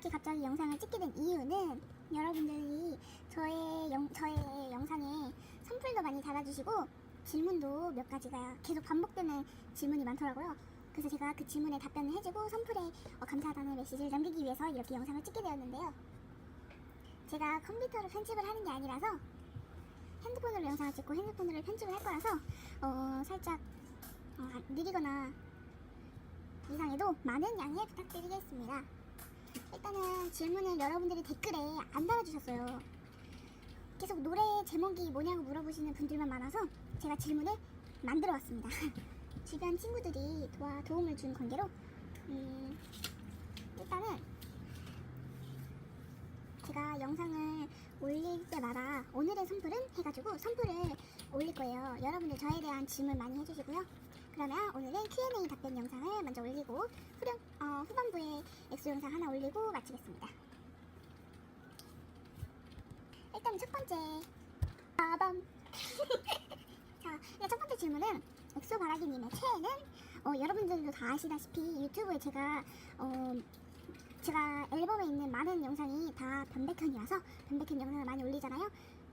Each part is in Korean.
이렇게 갑자기 영상을 찍게 된 이유는 여러분들이 저의 영, 저의 영상에 선풀도 많이 달아주시고 질문도 몇 가지가 계속 반복되는 질문이 많더라고요. 그래서 제가 그 질문에 답변을 해주고 선풀에 어, 감사하다는 메시지를 남기기 위해서 이렇게 영상을 찍게 되었는데요. 제가 컴퓨터로 편집을 하는 게 아니라서 핸드폰으로 영상을 찍고 핸드폰으로 편집을 할 거라서 어, 살짝 어, 느리거나 이상해도 많은 양해 부탁드리겠습니다. 일단은 질문을 여러분들이 댓글에 안 달아주셨어요. 계속 노래 제목이 뭐냐고 물어보시는 분들만 많아서 제가 질문을 만들어 왔습니다. 주변 친구들이 도와 도움을 준 관계로 음, 일단은 제가 영상을 올릴 때마다 오늘의 선풀은 해가지고 선풀을 올릴 거예요. 여러분들 저에 대한 질문 많이 해주시고요. 그러면 오늘은 Q&A 답변 영상을 먼저 올리고 후렴, 어, 후반부에 엑소 영상 하나 올리고 마치겠습니다. 일단 첫 번째 빠밤 자, 네, 첫 번째 질문은 엑소 바라기님의 최애는 어, 여러분들도 다 아시다시피 유튜브에 제가 어, 제가 앨범에 있는 많은 영상이 다 변백현이라서 변백현 영상을 많이 올리잖아요.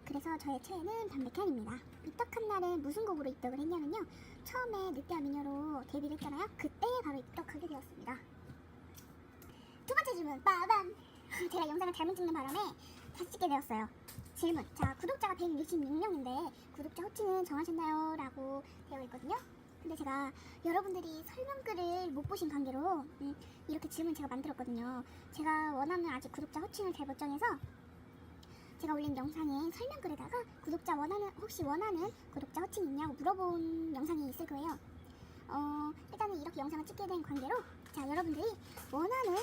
그래서 저의 최애는 변백현입니다. 입덕한 날은 무슨 곡으로 입덕을 했냐면요. 처음에 늑대와 미녀로 데뷔를 했잖아요. 그때 바로 입덕하게 되었습니다. 두 번째 질문, 빠밤! 제가 영상을 잘못 찍는 바람에 다시 찍게 되었어요. 질문, 자 구독자가 166명인데 구독자 호칭은 정하셨나요? 라고 되어 있거든요. 근데 제가 여러분들이 설명글을 못 보신 관계로 음, 이렇게 질문 제가 만들었거든요. 제가 원하는 아직 구독자 호칭을 잘 못 정해서 제가 올린 영상에 설명글에다가 구독자 원하는 혹시 원하는 구독자 호칭 있냐고 물어본 영상이 있을 거예요. 어, 일단은 이렇게 영상을 찍게 된 관계로 자 여러분들이 원하는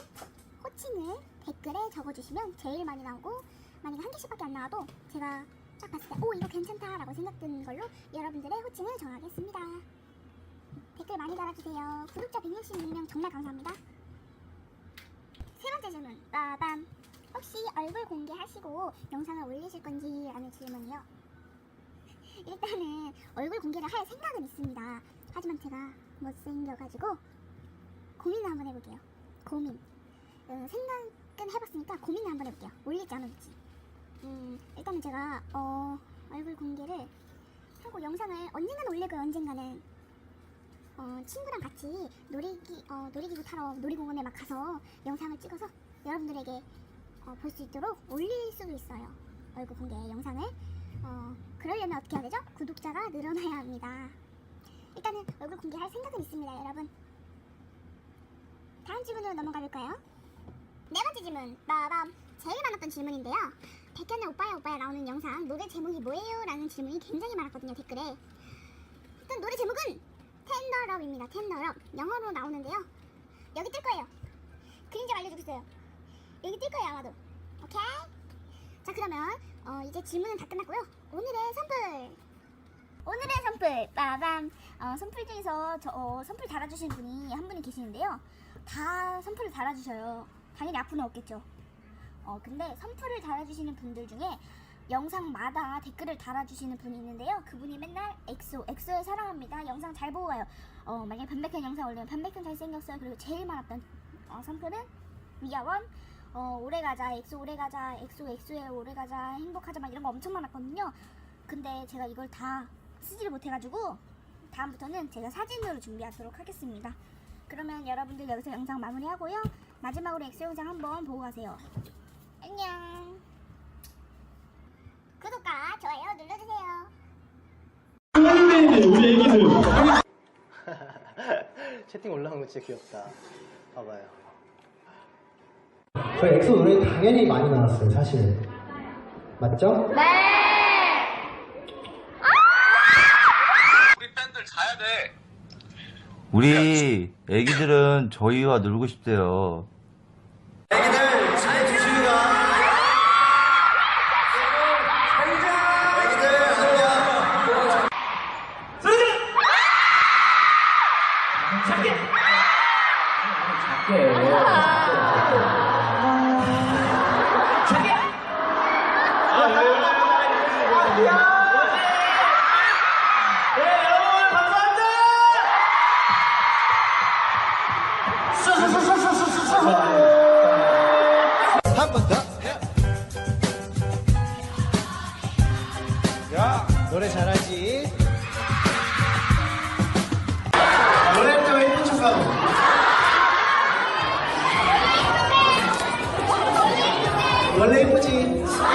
호칭을 댓글에 적어주시면 제일 많이 나오고 만약에 한 개씩밖에 안 나와도 제가 딱 봤을 때 오 이거 괜찮다라고 생각드는 걸로 여러분들의 호칭을 정하겠습니다. 댓글 많이 달아주세요. 구독자 166명 정말 감사합니다. 세 번째 질문 빠밤 혹시 얼굴 공개하시고 영상을 올리실 건지 라는 질문이요. 일단은 얼굴 공개를 할 생각은 있습니다. 하지만 제가 못생겨가지고 고민을 한번 해볼게요. 고민. 어, 생각은 해봤으니까 고민을 한번 해볼게요. 올릴지 안 올릴지. 음, 일단은 제가 어, 얼굴 공개를 하고 영상을 언젠가는 거예요. 언젠가는. 어, 친구랑 같이 놀이기, 어, 놀이기구 타러 놀이공원에 막 가서 영상을 찍어서 여러분들에게 어, 볼 수 있도록 올릴 수도 있어요. 얼굴 공개 영상을. 어, 그러려면 어떻게 해야 되죠? 구독자가 늘어나야 합니다. 일단은 얼굴 공개할 생각은 있습니다, 여러분. 다음 질문으로 넘어가 볼까요? 네 번째 질문, 빠밤. 제일 많았던 질문인데요. 백현의 오빠야 오빠야 나오는 영상 노래 제목이 뭐예요? 라는 질문이 굉장히 많았거든요, 댓글에. 일단 노래 제목은 텐더럽입니다. 텐더럽. 영어로 나오는데요. 여기 뜰 거예요. 그림 좀 알려주고 있어요. 여기 뜰 거예요, 아마도. 오케이? 자, 그러면 어, 이제 질문은 다 끝났고요. 오늘의 선풀. 오늘의 선풀. 빠밤. 어, 선풀 중에서 저, 어, 선풀 달아주신 분이 한 분이 계시는데요. 다 선풀을 달아주셔요. 당연히 앞으로는 없겠죠. 어, 근데 선풀을 달아주시는 분들 중에 영상마다 댓글을 달아주시는 분이 있는데요. 그분이 맨날 엑소, 엑소에 사랑합니다. 영상 잘 보고 가요. 어, 만약에 반백현 영상 올리면 반백현 잘생겼어요. 그리고 제일 많았던 어, 선풀은 미아원, 어, 오래 가자, 엑소 오래 가자, 엑소 엑소에 오래 가자, 행복하자 막 이런 거 엄청 많았거든요. 근데 제가 이걸 다 쓰지를 못해가지고 다음부터는 제가 사진으로 준비하도록 하겠습니다. 그러면 여러분들 여기서 영상 마무리하고요. 마지막으로 엑소 영상 한번 보고 가세요. 안녕. 구독과 좋아요 눌러주세요. 네, 우리 애기들. 채팅 올라온 거 진짜 귀엽다. 봐봐요. 그 엑소 노래 당연히 많이 나왔어요, 사실. 맞죠? 네. 우리 팬들 자야 돼. 우리 애기들은 저희와 놀고 싶대요. 작게! 작게! 작게! 자, 노래 잘하지? 원래 예쁘지?